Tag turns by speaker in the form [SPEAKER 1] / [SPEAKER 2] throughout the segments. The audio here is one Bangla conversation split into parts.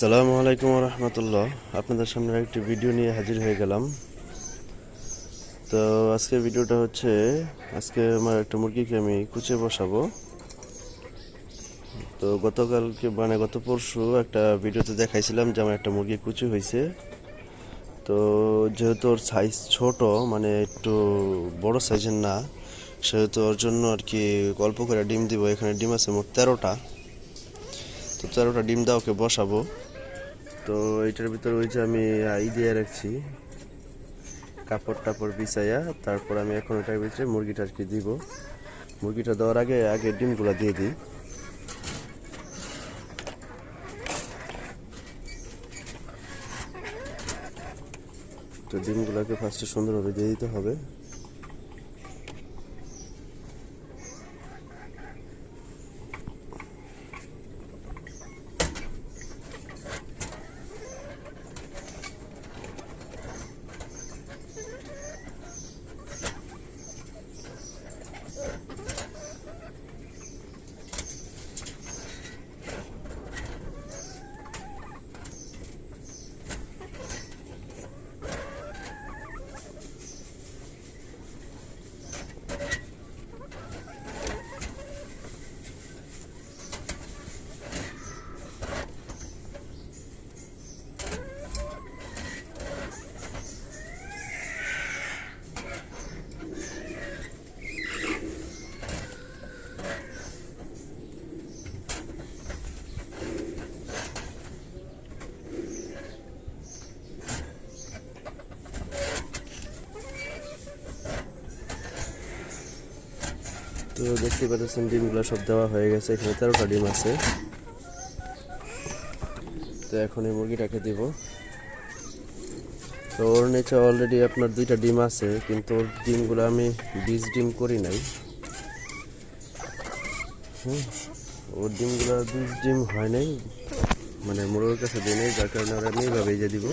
[SPEAKER 1] আসসালামু আলাইকুম রহমতুল্লাহ। আপনাদের সামনে একটি ভিডিও নিয়ে হাজির হয়ে গেলাম। তো আজকে ভিডিওটা হচ্ছে, আজকে আমার একটা মুরগিকে আমি কুচে বসাবো। তো গতকালকে মানে গত পরশু একটা ভিডিওতে দেখাইছিলাম যে আমার একটা মুরগি কুচি হয়েছে তো যেহেতু ওর সাইজ ছোট মানে একটু বড় সাইজের না, সেহেতু ওর জন্য আর কি অল্প করে ডিম দিব। এখানে ডিম আছে মোট তেরোটা। তো তেরোটা ডিম দাও, ওকে বসাবো। তো এটার ভিতরে ওই যে আমি আই দিয়ে রাখছি। কাপড় টাপড় বিছাইয়া তারপর আমি এখন এটার ভিতরে মুরগিটা আর কি দিব। মুরগিটা দেওয়ার আগে আগে ডিমগুলো দিয়ে দিই। তো ডিমগুলোকে ফার্স্টে সুন্দরভাবে দিয়ে দিতে হবে। তো দেখতে পাচ্ছেন ডিমগুলো সব দেওয়া হয়ে গেছে, এখানে তেরোটা ডিম আছে। তো এখন এই মুরগিটাকে দিব। তো ওর নিচে অলরেডি আপনার দুইটা ডিম আছে, কিন্তু ওর ডিমগুলো আমি বীজ ডিম করি নাই। হুম, ওর ডিমগুলো বীজ ডিম হয় নাই মানে মুরগের কাছে দিই নাই, যার কারণে ওরা আমি এইভাবেই যে দিব।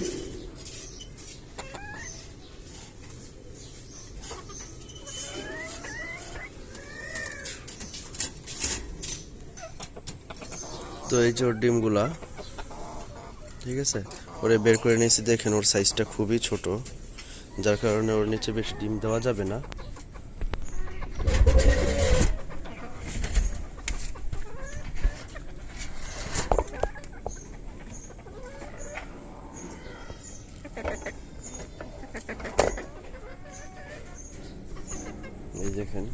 [SPEAKER 1] তো এই যে ওর ডিমগুলা, ঠিক আছে? ওরে বের করে নিয়েছি, দেখেন ওর সাইজটা খুবই ছোট, যার কারণে ওর নিচে বেশি ডিম দেওয়া যাবে না। দেখেন।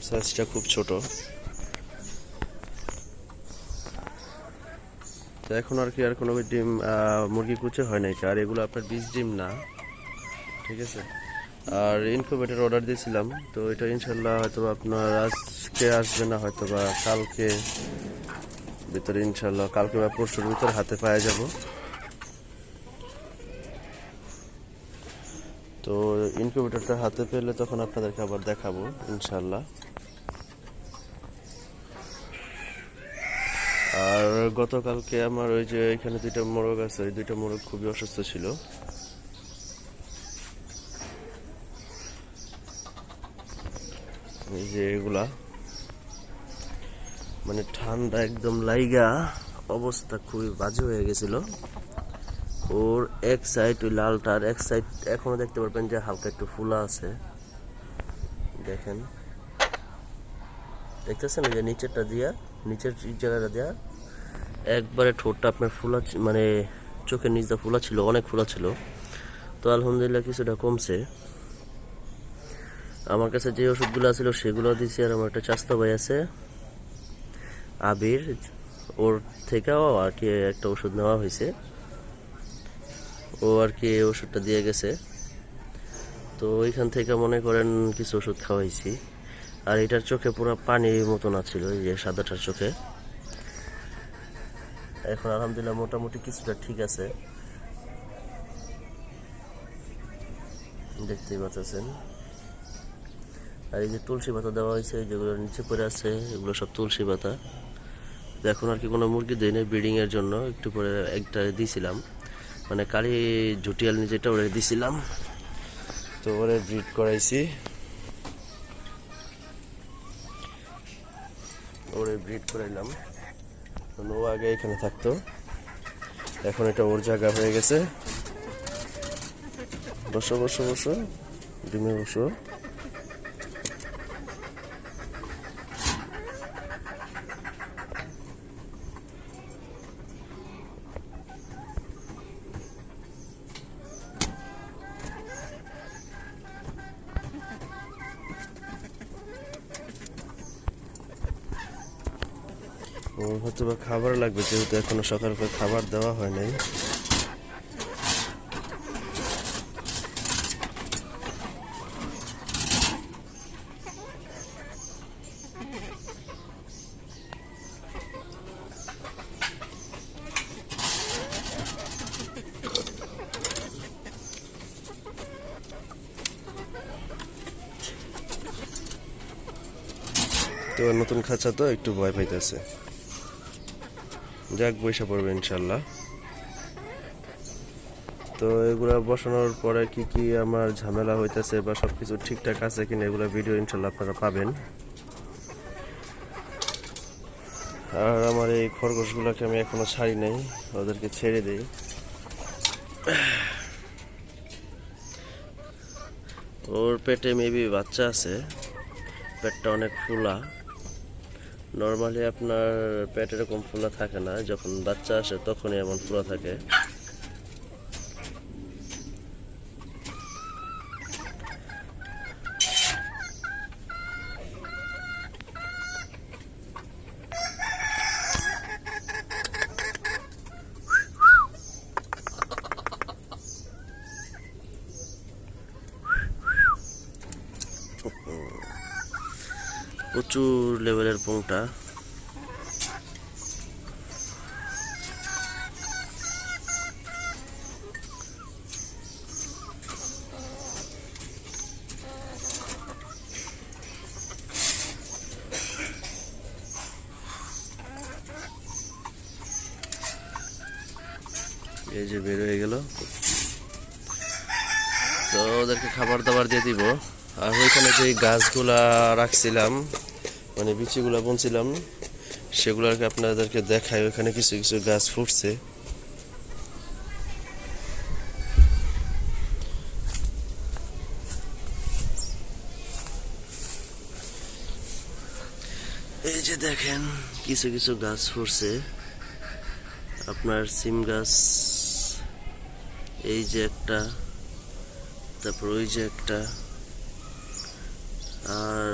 [SPEAKER 1] ওর সাইজটা খুব ছোট। তো এখন আর কি, আর কোনো ডিম মুরগি কুচে হয় নাই আর এগুলো আপনার বীজ ডিম না। ঠিক আছে? আর ইনকিউবেটর অর্ডার দিয়েছিলাম, তো এটা ইনশাল্লাহ হয়তো আপনার আজকে আসবে না হয়তো বা কালকে। ভিতরে ইনশাল্লাহ কালকে বা পরশুর ভিতরে হাতে পাওয়া যাব। তো ইনকিউবেটরটা হাতে পেলে তখন আপনাদেরকে আবার দেখাবো, ইনশাল্লাহ। আর গতকালকে আমার ওই যে এখানে দুইটা মোরগ আছে ওই দুইটা মোরগ খুবই অসুস্থ ছিল। এই যে এগুলা মানে ঠান্ডা একদম লাইগা, অবস্থা খুবই বাজে হয়ে গেছিল। ওর এক সাইড ওই লালটার এক সাইড এখনও দেখতে পারবেন যে হালকা একটু ফুলা আছে। দেখেন। দেখতেছেন এই যে নিচেরটা দিয়া, নিচের জায়গাটা দিয়া একবারে ঠোঁটটা আপনার ফুলা মানে চোখের নিচটা ফুলা ছিল, অনেক ফুলা ছিল। তো আলহামদুলিল্লাহ কিছুটা কমছে। আমার কাছে যে ওষুধগুলো ছিল সেগুলো দিয়েছি আর আমার একটা চাস্তা ভাই আছে, আবির। ওর থেকেও আর কি একটা ওষুধ নেওয়া হয়েছে। ও আর কি ওষুধটা দিয়ে গেছে। তো ওইখান থেকে মনে করেন কিছু ওষুধ খাওয়াইছি। আর এটার চোখে পুরো পানির মতন আছিল, এই যে সাদাটার চোখে। এখন আলহামদুলিল্লাহ মোটামুটি কিছুটা ঠিক আছে। দেখতেই পাচ্ছেন। আর এই যে তুলসী পাতা দেওয়া হয়েছে যেগুলো নিচে পড়ে আছে, এগুলো সব তুলসী পাতা। এখন আর কি কোনো মুরগি দিই নাই ব্রিডিং এর জন্য, একটু পরে একটা দিয়েছিলাম মানে কালি ঝুটিয়াল যেটা ওরে দিয়েছিলাম তো ওরে ব্রিড করাইছি। ওরে ব্রিড করাইলাম। ও আগে এখানে থাকতো। এখন এটা ওর জায়গা হয়ে গেছে। বসো বসো বসো। ডিমে বসো। হয়তো বা খাবার লাগবে, যেহেতু এখনও সকাল করে খাবার দেওয়া হয় নাই। তো নতুন খাঁচা তো একটু ভয় পাইতেছে। যাক বৈশা পড়বে ইনশাল্লাহ। তো এগুলা বসানোর পরে কি কি আমার ঝামেলা হইতেছে বা সবকিছু ঠিকঠাক আছে কিনা এগুলো ভিডিও ইনশাল্লাহ আপনারা পাবেন। আর আমার এই খরগোশগুলোকে আমি এখনও ছাড়ি নাই, ওদেরকে ছেড়ে দিই। ওর পেটে মেবি বাচ্চা আছে, পেটটা অনেক ফুলা। নর্মালি আপনার পেটের এরকম ফুলা থাকে না যখন বাচ্চা আসে তখনই এমন ফুলা থাকে। প্রচুর লেভেলের পোংটা। এই যে বের হয়ে গেল। তো ওদেরকে খাবার দাবার দিয়ে দিব। আর ওইখানে যে গাছগুলা রাখছিলাম মানে বিচিগুলা বুনছিলাম, সেগুলোকে আপনাদেরকে দেখাই, ওখানে কিছু কিছু গাছ ফুটছে। এই যে দেখেন, কিছু কিছু গাছ ফুটছে। আপনার সিম গাছ, এই যে একটা, তারপর ওই যে একটা, আর